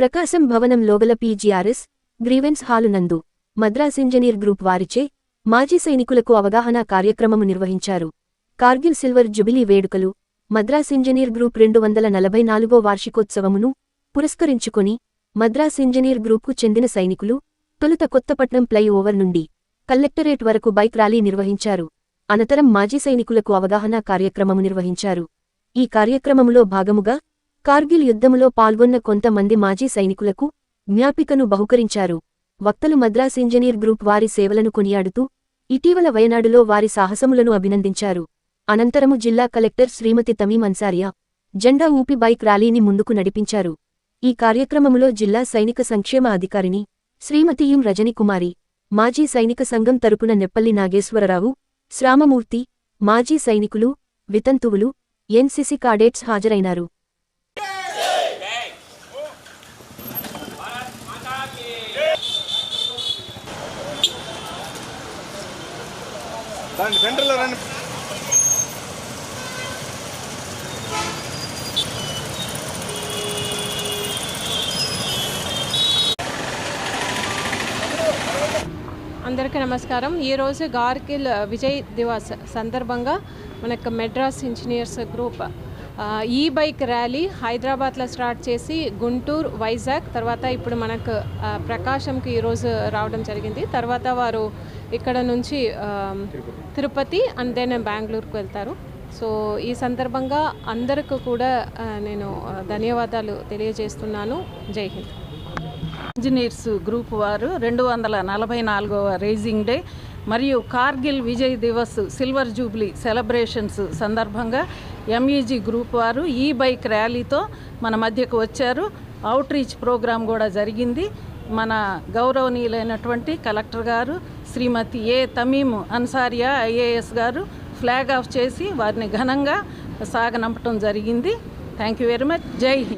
ప్రకాశం భవనం లోగల PGRS grievance hall నందు మద్రాస్ ఇంజనీర్ గ్రూప్ వారిచే మాజీ సైనికులకు అవగాహన కార్యక్రమము నిర్వహించారు. కార్గిల్ సిల్వర్ జుబిలీ వేడుకలు మద్రాస్ ఇంజనీర్ గ్రూప్ రెండు వందల నలభై నాలుగో వార్షికోత్సవమును పురస్కరించుకుని మద్రాస్ ఇంజనీర్ గ్రూప్కు చెందిన సైనికులు తొలుత కొత్తపట్నం ఫ్లైఓవర్ నుండి కలెక్టరేట్ వరకు బైక్ ర్యాలీ నిర్వహించారు. అనంతరం మాజీ సైనికులకు అవగాహన కార్యక్రమము నిర్వహించారు. ఈ కార్యక్రమములో భాగముగా కార్గిల్ యుద్ధములో పాల్గొన్న కొంతమంది మాజీ సైనికులకు జ్ఞాపికను బహుకరించారు. వక్తలు మద్రాస్ ఇంజనీర్ గ్రూప్ వారి సేవలను కొనియాడుతూ ఇటీవల వయనాడులో వారి సాహసములను అభినందించారు. అనంతరము జిల్లా కలెక్టర్ శ్రీమతి తమీం అన్సారియా జెండా ఊపి బైక్ ర్యాలీని ముందుకు నడిపించారు. ఈ కార్యక్రమములో జిల్లా సైనిక సంక్షేమ అధికారిని శ్రీమతి యుం రజనికుమారి మాజీ సైనిక సంఘం తరపున నెప్పల్లి నాగేశ్వరరావు శ్రామమూర్తి మాజీ సైనికులు వితంతువులు ఎన్సీసీ కాడేట్స్ హాజరైనారు. రండి సెంటర్లో రండి. అందరికీ నమస్కారం. ఈరోజు గార్గిల్ విజయ్ దివాస్ సందర్భంగా మనకు మెడ్రాస్ ఇంజనీర్స్ గ్రూప్ ఈ బైక్ ర్యాలీ హైదరాబాద్లో స్టార్ట్ చేసి గుంటూరు వైజాగ్ తర్వాత ఇప్పుడు మనకు ప్రకాశంకి ఈరోజు రావడం జరిగింది. తర్వాత వారు ఇక్కడ నుంచి తిరుపతి అండ్ దెన్ బెంగళూరుకు వెళ్తారు. సో ఈ సందర్భంగా అందరికీ కూడా నేను ధన్యవాదాలు తెలియజేస్తున్నాను. జై హింద్. ఇంజనీర్స్ గ్రూప్ వారు రెండు వందల నలభై నాలుగవ రేజింగ్ డే మరియు Kargil Vijay Diwas silver jubilee celebrations సందర్భంగా ఎంఈజీ గ్రూప్ వారు ఈ బైక్ ర్యాలీతో మన మధ్యకు వచ్చారు. అవుట్ రీచ్ ప్రోగ్రాం కూడా జరిగింది. మన గౌరవనీయులైనటువంటి కలెక్టర్ గారు శ్రీమతి ఏ తమీము అన్సారియా ఐఏఎస్ గారు ఫ్లాగ్ ఆఫ్ చేసి వారిని ఘనంగా సాగనంపటం జరిగింది. థ్యాంక్ యూ వెరీ మచ్ జై హింద్.